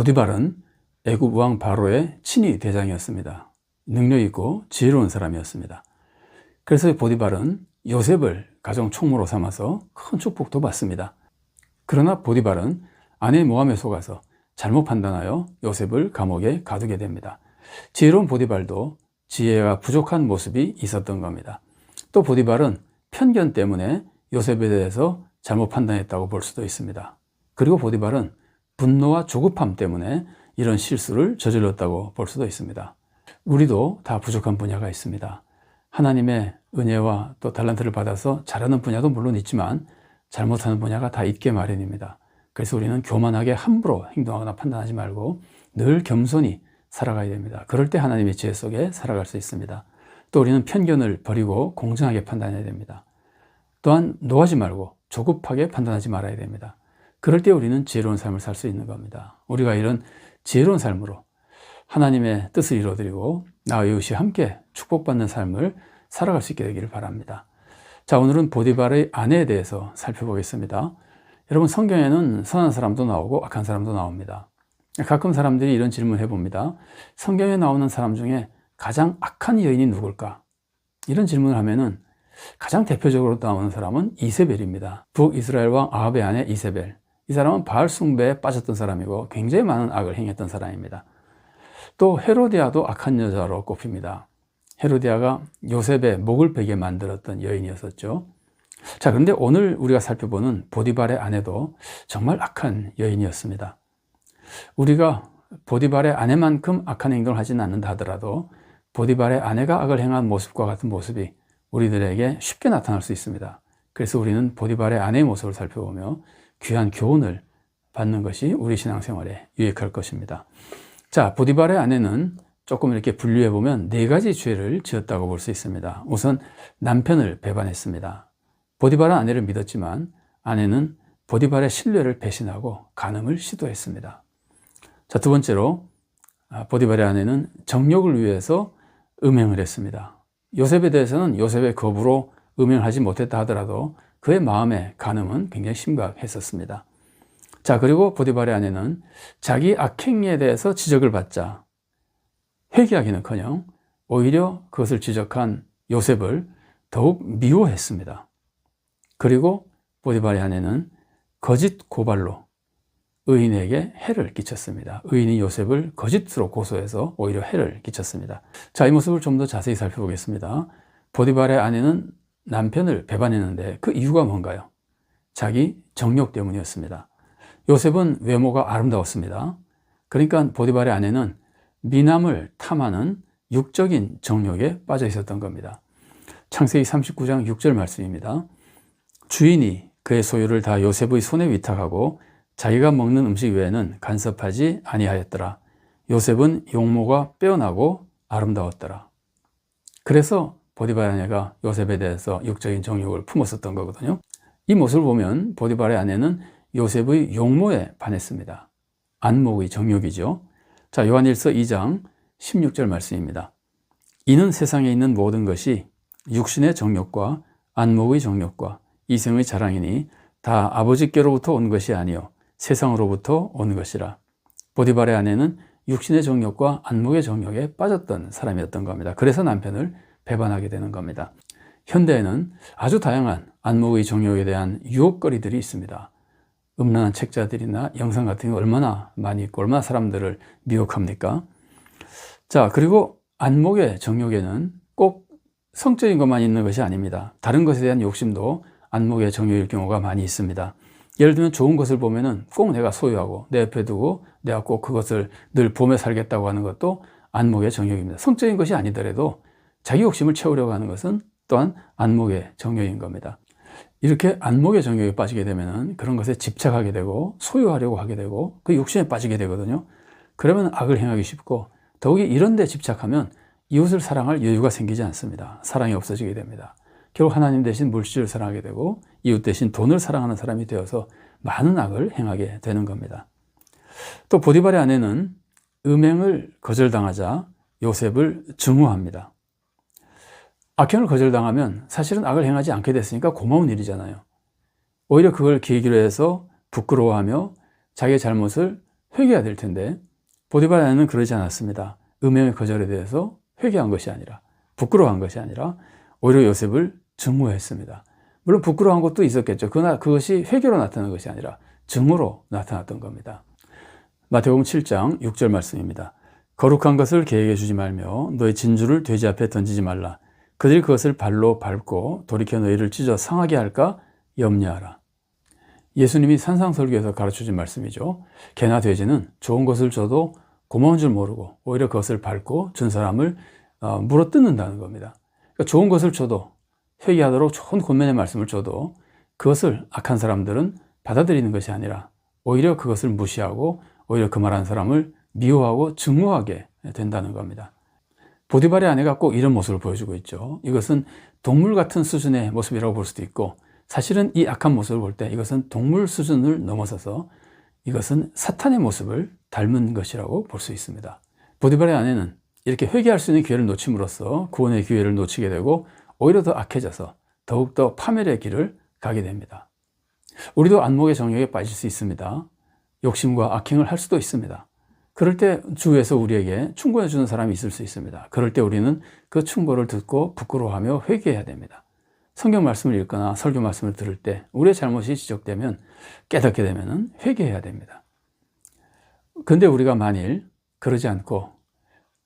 보디발은 애굽 왕 바로의 친위 대장이었습니다. 능력 있고 지혜로운 사람이었습니다. 그래서 보디발은 요셉을 가정 총무로 삼아서 큰 축복도 받습니다. 그러나 보디발은 아내 모함에 속아서 잘못 판단하여 요셉을 감옥에 가두게 됩니다. 지혜로운 보디발도 지혜가 부족한 모습이 있었던 겁니다. 또 보디발은 편견 때문에 요셉에 대해서 잘못 판단했다고 볼 수도 있습니다. 그리고 보디발은 분노와 조급함 때문에 이런 실수를 저질렀다고 볼 수도 있습니다. 우리도 다 부족한 분야가 있습니다. 하나님의 은혜와 또 달란트를 받아서 잘하는 분야도 물론 있지만 잘못하는 분야가 다 있게 마련입니다. 그래서 우리는 교만하게 함부로 행동하거나 판단하지 말고 늘 겸손히 살아가야 됩니다. 그럴 때 하나님의 지혜 속에 살아갈 수 있습니다. 또 우리는 편견을 버리고 공정하게 판단해야 됩니다. 또한 노하지 말고 조급하게 판단하지 말아야 됩니다. 그럴 때 우리는 지혜로운 삶을 살 수 있는 겁니다. 우리가 이런 지혜로운 삶으로 하나님의 뜻을 이루어드리고 나와 이웃이 함께 축복받는 삶을 살아갈 수 있게 되기를 바랍니다. 자, 오늘은 보디발의 아내에 대해서 살펴보겠습니다. 여러분, 성경에는 선한 사람도 나오고 악한 사람도 나옵니다. 가끔 사람들이 이런 질문을 해봅니다. 성경에 나오는 사람 중에 가장 악한 여인이 누굴까? 이런 질문을 하면은 가장 대표적으로 나오는 사람은 이세벨입니다. 북이스라엘 왕 아합의 아내 이세벨. 이 사람은 바알 숭배에 빠졌던 사람이고 굉장히 많은 악을 행했던 사람입니다. 또 헤로디아도 악한 여자로 꼽힙니다. 헤로디아가 요셉의 목을 베게 만들었던 여인이었었죠. 자, 그런데 오늘 우리가 살펴보는 보디발의 아내도 정말 악한 여인이었습니다. 우리가 보디발의 아내만큼 악한 행동을 하지는 않는다 하더라도 보디발의 아내가 악을 행한 모습과 같은 모습이 우리들에게 쉽게 나타날 수 있습니다. 그래서 우리는 보디발의 아내의 모습을 살펴보며 귀한 교훈을 받는 것이 우리 신앙생활에 유익할 것입니다. 자, 보디발의 아내는 조금 이렇게 분류해 보면 네 가지 죄를 지었다고 볼 수 있습니다. 우선 남편을 배반했습니다. 보디발은 아내를 믿었지만 아내는 보디발의 신뢰를 배신하고 간음을 시도했습니다. 자, 두 번째로 아, 보디발의 아내는 정욕을 위해서 음행을 했습니다. 요셉에 대해서는 요셉의 거부로 음행하지 못했다 하더라도 그의 마음의 간음은 굉장히 심각했었습니다. 자, 그리고 보디발의 아내는 자기 악행에 대해서 지적을 받자 회개하기는 커녕 오히려 그것을 지적한 요셉을 더욱 미워했습니다. 그리고 보디발의 아내는 거짓 고발로 의인에게 해를 끼쳤습니다. 의인이 요셉을 거짓으로 고소해서 오히려 해를 끼쳤습니다. 자, 이 모습을 좀 더 자세히 살펴보겠습니다. 보디발의 아내는 남편을 배반했는데 그 이유가 뭔가요? 자기 정욕 때문이었습니다. 요셉은 외모가 아름다웠습니다. 그러니까 보디발의 아내는 미남을 탐하는 육적인 정욕에 빠져 있었던 겁니다. 창세기 39장 6절 말씀입니다. 주인이 그의 소유를 다 요셉의 손에 위탁하고 자기가 먹는 음식 외에는 간섭하지 아니하였더라. 요셉은 용모가 빼어나고 아름다웠더라. 그래서 보디발의 아내가 요셉에 대해서 육적인 정욕을 품었었던 거거든요. 이 모습을 보면 보디발의 아내는 요셉의 용모에 반했습니다. 안목의 정욕이죠. 자, 요한일서 2장 16절 말씀입니다. 이는 세상에 있는 모든 것이 육신의 정욕과 안목의 정욕과 이생의 자랑이니 다 아버지께로부터 온 것이 아니요 세상으로부터 온 것이라. 보디발의 아내는 육신의 정욕과 안목의 정욕에 빠졌던 사람이었던 겁니다. 그래서 남편을 배반하게 되는 겁니다. 현대에는 아주 다양한 안목의 정욕에 대한 유혹거리들이 있습니다. 음란한 책자들이나 영상 같은 게 얼마나 많이 있고 얼마나 사람들을 미혹합니까? 자, 그리고 안목의 정욕에는 꼭 성적인 것만 있는 것이 아닙니다. 다른 것에 대한 욕심도 안목의 정욕일 경우가 많이 있습니다. 예를 들면 좋은 것을 보면은 꼭 내가 소유하고 내 옆에 두고 내가 꼭 그것을 늘 보며 살겠다고 하는 것도 안목의 정욕입니다. 성적인 것이 아니더라도 자기 욕심을 채우려고 하는 것은 또한 안목의 정욕인 겁니다. 이렇게 안목의 정욕에 빠지게 되면 그런 것에 집착하게 되고 소유하려고 하게 되고 그 욕심에 빠지게 되거든요. 그러면 악을 행하기 쉽고 더욱이 이런 데 집착하면 이웃을 사랑할 여유가 생기지 않습니다. 사랑이 없어지게 됩니다. 결국 하나님 대신 물질을 사랑하게 되고 이웃 대신 돈을 사랑하는 사람이 되어서 많은 악을 행하게 되는 겁니다. 또 보디발의 아내는 음행을 거절당하자 요셉을 증오합니다. 악행을 거절당하면 사실은 악을 행하지 않게 됐으니까 고마운 일이잖아요. 오히려 그걸 계기로 해서 부끄러워하며 자기의 잘못을 회개해야 될 텐데 아내는 그러지 않았습니다. 음행의 거절에 대해서 회개한 것이 아니라 부끄러워한 것이 아니라 오히려 요셉을 증오했습니다. 물론 부끄러워한 것도 있었겠죠. 그러나 그것이 회개로 나타나는 것이 아니라 증오로 나타났던 겁니다. 마태복음 7장 6절 말씀입니다. 거룩한 것을 계획해 주지 말며 너의 진주를 돼지 앞에 던지지 말라. 그들이 그것을 발로 밟고 돌이켜 너희를 찢어 상하게 할까 염려하라. 예수님이 산상설교에서 가르쳐준 말씀이죠. 개나 돼지는 좋은 것을 줘도 고마운 줄 모르고 오히려 그것을 밟고 준 사람을 어, 물어 뜯는다는 겁니다. 그러니까 좋은 것을 줘도 회개하도록 좋은 권면의 말씀을 줘도 그것을 악한 사람들은 받아들이는 것이 아니라 오히려 그것을 무시하고 오히려 그 말한 사람을 미워하고 증오하게 된다는 겁니다. 보디발의 아내가 꼭 이런 모습을 보여주고 있죠. 이것은 동물 같은 수준의 모습이라고 볼 수도 있고 사실은 이 악한 모습을 볼 때 이것은 동물 수준을 넘어서서 이것은 사탄의 모습을 닮은 것이라고 볼 수 있습니다. 보디발의 아내는 이렇게 회개할 수 있는 기회를 놓침으로써 구원의 기회를 놓치게 되고 오히려 더 악해져서 더욱더 파멸의 길을 가게 됩니다. 우리도 안목의 정욕에 빠질 수 있습니다. 욕심과 악행을 할 수도 있습니다. 그럴 때 주위에서 우리에게 충고해 주는 사람이 있을 수 있습니다. 그럴 때 우리는 그 충고를 듣고 부끄러워하며 회개해야 됩니다. 성경 말씀을 읽거나 설교 말씀을 들을 때 우리의 잘못이 지적되면 깨닫게 되면 회개해야 됩니다. 근데 우리가 만일 그러지 않고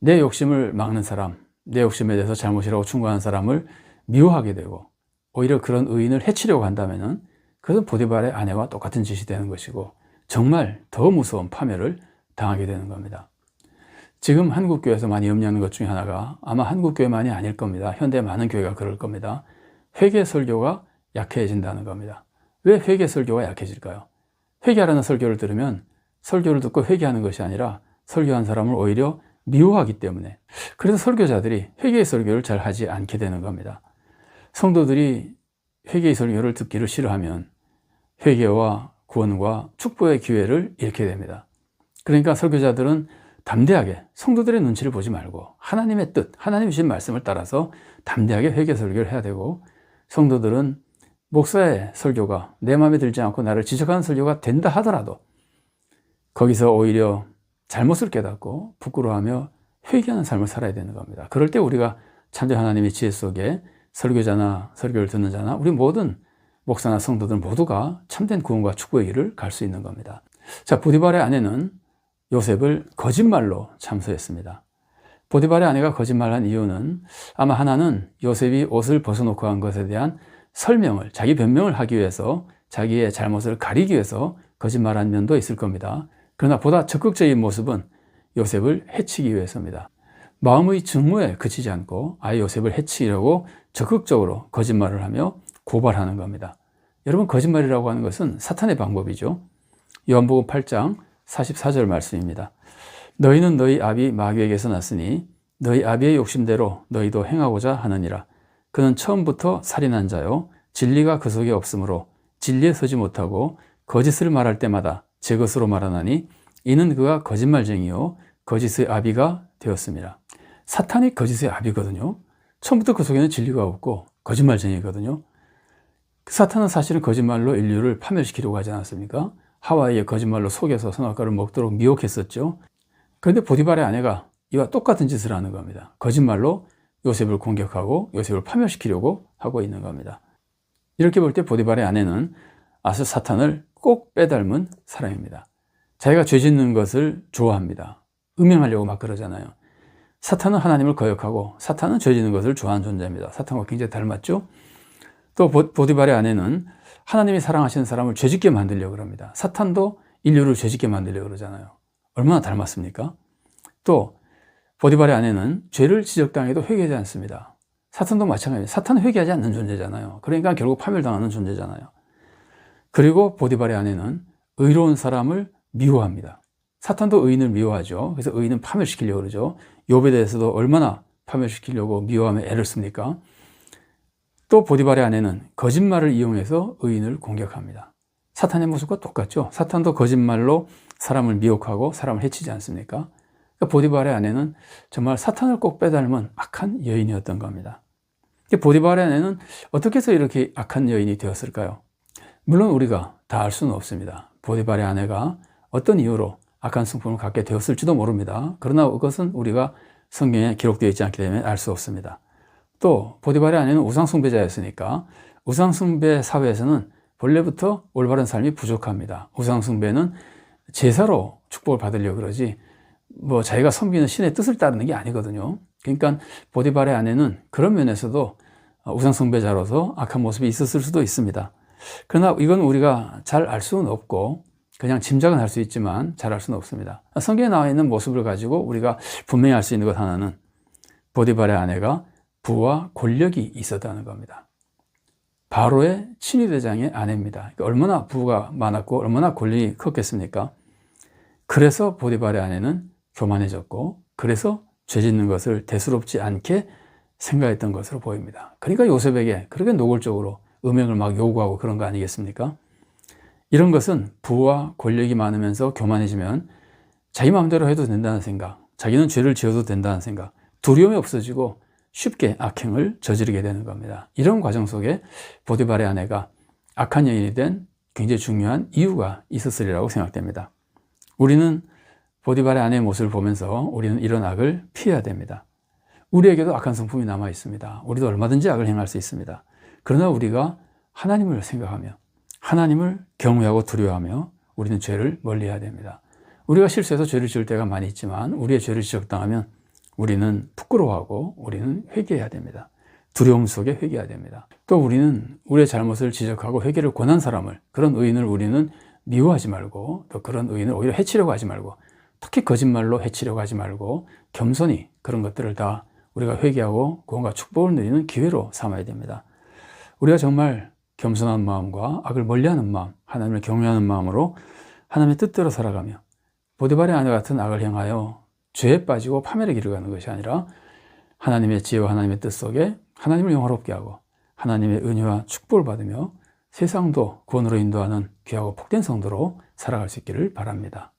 내 욕심을 막는 사람, 내 욕심에 대해서 잘못이라고 충고하는 사람을 미워하게 되고 오히려 그런 의인을 해치려고 한다면 그것은 보디발의 아내와 똑같은 짓이 되는 것이고 정말 더 무서운 파멸을 당하게 되는 겁니다. 지금 한국교회에서 많이 염려하는 것 중에 하나가 아마 한국교회만이 아닐 겁니다. 현대 많은 교회가 그럴 겁니다. 회개 설교가 약해진다는 겁니다. 왜 회개 설교가 약해질까요? 회개하라는 설교를 들으면 설교를 듣고 회개하는 것이 아니라 설교한 사람을 오히려 미워하기 때문에 그래서 설교자들이 회개의 설교를 잘 하지 않게 되는 겁니다. 성도들이 회개의 설교를 듣기를 싫어하면 회개와 구원과 축복의 기회를 잃게 됩니다. 그러니까 설교자들은 담대하게 성도들의 눈치를 보지 말고 하나님의 뜻, 하나님 주신 말씀을 따라서 담대하게 회개 설교를 해야 되고 성도들은 목사의 설교가 내 마음에 들지 않고 나를 지적하는 설교가 된다 하더라도 거기서 오히려 잘못을 깨닫고 부끄러워하며 회개하는 삶을 살아야 되는 겁니다. 그럴 때 우리가 참된 하나님의 지혜 속에 설교자나 설교를 듣는 자나 우리 모든 목사나 성도들 모두가 참된 구원과 축복의 길을 갈 수 있는 겁니다. 자, 보디발의 아내는 요셉을 거짓말로 참소했습니다. 보디발의 아내가 거짓말한 이유는 아마 하나는 요셉이 옷을 벗어놓고 한 것에 대한 설명을, 자기 변명을 하기 위해서 자기의 잘못을 가리기 위해서 거짓말한 면도 있을 겁니다. 그러나 보다 적극적인 모습은 요셉을 해치기 위해서입니다. 마음의 증오에 그치지 않고 아예 요셉을 해치려고 적극적으로 거짓말을 하며 고발하는 겁니다. 여러분 거짓말이라고 하는 것은 사탄의 방법이죠. 요한복음 8장 44절 말씀입니다. 너희는 너희 아비 마귀에게서 났으니 너희 아비의 욕심대로 너희도 행하고자 하느니라. 그는 처음부터 살인한 자요 진리가 그 속에 없으므로 진리에 서지 못하고 거짓을 말할 때마다 제 것으로 말하나니 이는 그가 거짓말쟁이요 거짓의 아비가 되었습니다. 사탄이 거짓의 아비거든요. 처음부터 그 속에는 진리가 없고 거짓말쟁이거든요. 사탄은 사실은 거짓말로 인류를 파멸시키려고 하지 않았습니까? 하와이의 거짓말로 속여서 선악과를 먹도록 미혹했었죠. 그런데 보디발의 아내가 이와 똑같은 짓을 하는 겁니다. 거짓말로 요셉을 공격하고 요셉을 파멸시키려고 하고 있는 겁니다. 이렇게 볼 때 보디발의 아내는 아스 사탄을 꼭 빼닮은 사람입니다. 자기가 죄 짓는 것을 좋아합니다. 음행하려고 막 그러잖아요. 사탄은 하나님을 거역하고 사탄은 죄 짓는 것을 좋아하는 존재입니다. 사탄과 굉장히 닮았죠? 또 보디발의 아내는 하나님이 사랑하시는 사람을 죄짓게 만들려고 그럽니다. 사탄도 인류를 죄짓게 만들려고 그러잖아요. 얼마나 닮았습니까? 또 보디발의 아내는 죄를 지적당해도 회개하지 않습니다. 사탄도 마찬가지예요. 사탄은 회개하지 않는 존재잖아요. 그러니까 결국 파멸당하는 존재잖아요. 그리고 보디발의 아내는 의로운 사람을 미워합니다. 사탄도 의인을 미워하죠. 그래서 의인은 파멸시키려고 그러죠. 욥에 대해서도 얼마나 파멸시키려고 미워하며 애를 씁니까? 또 보디발의 아내는 거짓말을 이용해서 의인을 공격합니다. 사탄의 모습과 똑같죠. 사탄도 거짓말로 사람을 미혹하고 사람을 해치지 않습니까? 그러니까 보디발의 아내는 정말 사탄을 꼭 빼닮은 악한 여인이었던 겁니다. 보디발의 아내는 어떻게 해서 이렇게 악한 여인이 되었을까요? 물론 우리가 다 알 수는 없습니다. 보디발의 아내가 어떤 이유로 악한 성품을 갖게 되었을지도 모릅니다. 그러나 그것은 우리가 성경에 기록되어 있지 않기 때문에 알 수 없습니다. 또 보디발의 아내는 우상숭배자였으니까 우상숭배 사회에서는 본래부터 올바른 삶이 부족합니다. 우상숭배는 제사로 축복을 받으려고 그러지 뭐 자기가 섬기는 신의 뜻을 따르는 게 아니거든요. 그러니까 보디발의 아내는 그런 면에서도 우상숭배자로서 악한 모습이 있었을 수도 있습니다. 그러나 이건 우리가 잘 알 수는 없고 그냥 짐작은 할 수 있지만 잘 알 수는 없습니다. 성경에 나와 있는 모습을 가지고 우리가 분명히 알 수 있는 것 하나는 보디발의 아내가 부와 권력이 있었다는 겁니다. 바로의 친위대장의 아내입니다. 그러니까 얼마나 부가 많았고 얼마나 권력이 컸겠습니까? 그래서 보디발의 아내는 교만해졌고 그래서 죄 짓는 것을 대수롭지 않게 생각했던 것으로 보입니다. 그러니까 요셉에게 그렇게 노골적으로 음행을 막 요구하고 그런 거 아니겠습니까? 이런 것은 부와 권력이 많으면서 교만해지면 자기 마음대로 해도 된다는 생각, 자기는 죄를 지어도 된다는 생각, 두려움이 없어지고 쉽게 악행을 저지르게 되는 겁니다. 이런 과정 속에 보디발의 아내가 악한 여인이 된 굉장히 중요한 이유가 있었으리라고 생각됩니다. 우리는 보디발의 아내의 모습을 보면서 우리는 이런 악을 피해야 됩니다. 우리에게도 악한 성품이 남아 있습니다. 우리도 얼마든지 악을 행할 수 있습니다. 그러나 우리가 하나님을 생각하며 하나님을 경외하고 두려워하며 우리는 죄를 멀리해야 됩니다. 우리가 실수해서 죄를 지을 때가 많이 있지만 우리의 죄를 지적당하면 우리는 부끄러워하고 우리는 회개해야 됩니다. 두려움 속에 회개해야 됩니다. 또 우리는 우리의 잘못을 지적하고 회개를 권한 사람을 그런 의인을 우리는 미워하지 말고 또 그런 의인을 오히려 해치려고 하지 말고 특히 거짓말로 해치려고 하지 말고 겸손히 그런 것들을 다 우리가 회개하고 구원과 축복을 누리는 기회로 삼아야 됩니다. 우리가 정말 겸손한 마음과 악을 멀리하는 마음, 하나님을 경외하는 마음으로 하나님의 뜻대로 살아가며 보디발의 아내 같은 악을 행하여 죄에 빠지고 파멸의 길을 가는 것이 아니라 하나님의 지혜와 하나님의 뜻 속에 하나님을 영화롭게 하고 하나님의 은혜와 축복을 받으며 세상도 구원으로 인도하는 귀하고 복된 성도로 살아갈 수 있기를 바랍니다.